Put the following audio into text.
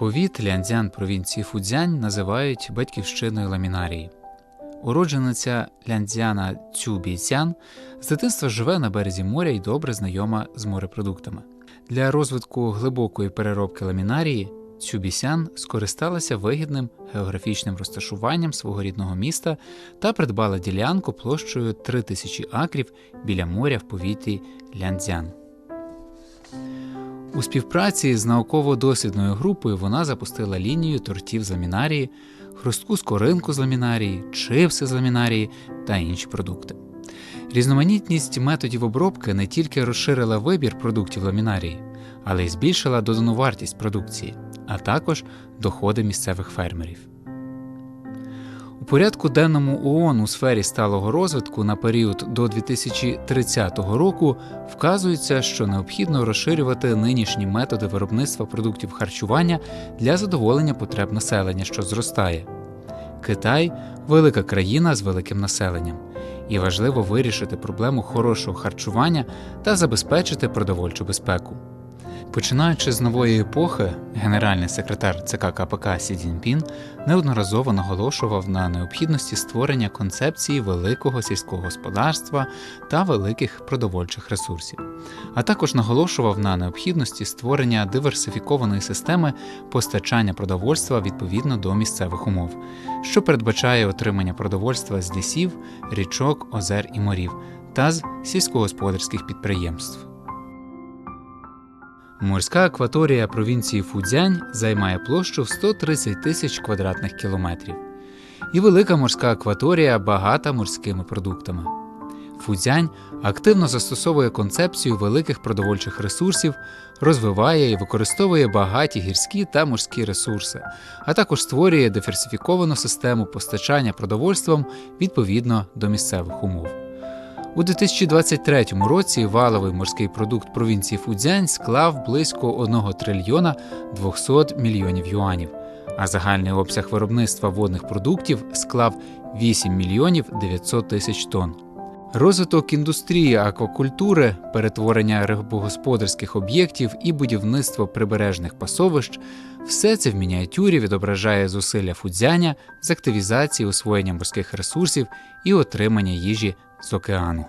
Повіт Лянцзян провінції Фудзянь називають батьківщиною ламінарії. Уроджениця Лянцзяна Цю Бійцян з дитинства живе на березі моря і добре знайома з морепродуктами. Для розвитку глибокої переробки ламінарії Цю Бісян скористалася вигідним географічним розташуванням свого рідного міста та придбала ділянку площею 3000 акрів біля моря в повіті Лянцзян. У співпраці з науково-дослідною групою вона запустила лінію тортів з ламінарії, хрустку скоринку з ламінарії, чипси з ламінарії та інші продукти. Різноманітність методів обробки не тільки розширила вибір продуктів ламінарії, але й збільшила додану вартість продукції, а також доходи місцевих фермерів. У порядку денному ООН у сфері сталого розвитку на період до 2030 року вказується, що необхідно розширювати нинішні методи виробництва продуктів харчування для задоволення потреб населення, що зростає. Китай велика країна з великим населенням, і важливо вирішити проблему хорошого харчування та забезпечити продовольчу безпеку. Починаючи з нової епохи, генеральний секретар ЦК КПК Сі Цзіньпін неодноразово наголошував на необхідності створення концепції великого сільського господарства та великих продовольчих ресурсів, а також наголошував на необхідності створення диверсифікованої системи постачання продовольства відповідно до місцевих умов, що передбачає отримання продовольства з лісів, річок, озер і морів та з сільськогосподарських підприємств. Морська акваторія провінції Фудзянь займає площу в 130 тисяч квадратних кілометрів. І велика морська акваторія багата морськими продуктами. Фудзянь активно застосовує концепцію великих продовольчих ресурсів, розвиває і використовує багаті гірські та морські ресурси, а також створює диверсифіковану систему постачання продовольством відповідно до місцевих умов. У 2023 році валовий морський продукт провінції Фудзянь склав близько 1 трильйона 200 мільйонів юанів, а загальний обсяг виробництва водних продуктів склав 8 мільйонів 900 тисяч тонн. Розвиток індустрії аквакультури, перетворення рибогосподарських об'єктів і будівництво прибережних пасовищ все це в мініатюрі відображає зусилля Фудзяня з активізації освоєння морських ресурсів і отримання їжі з океану.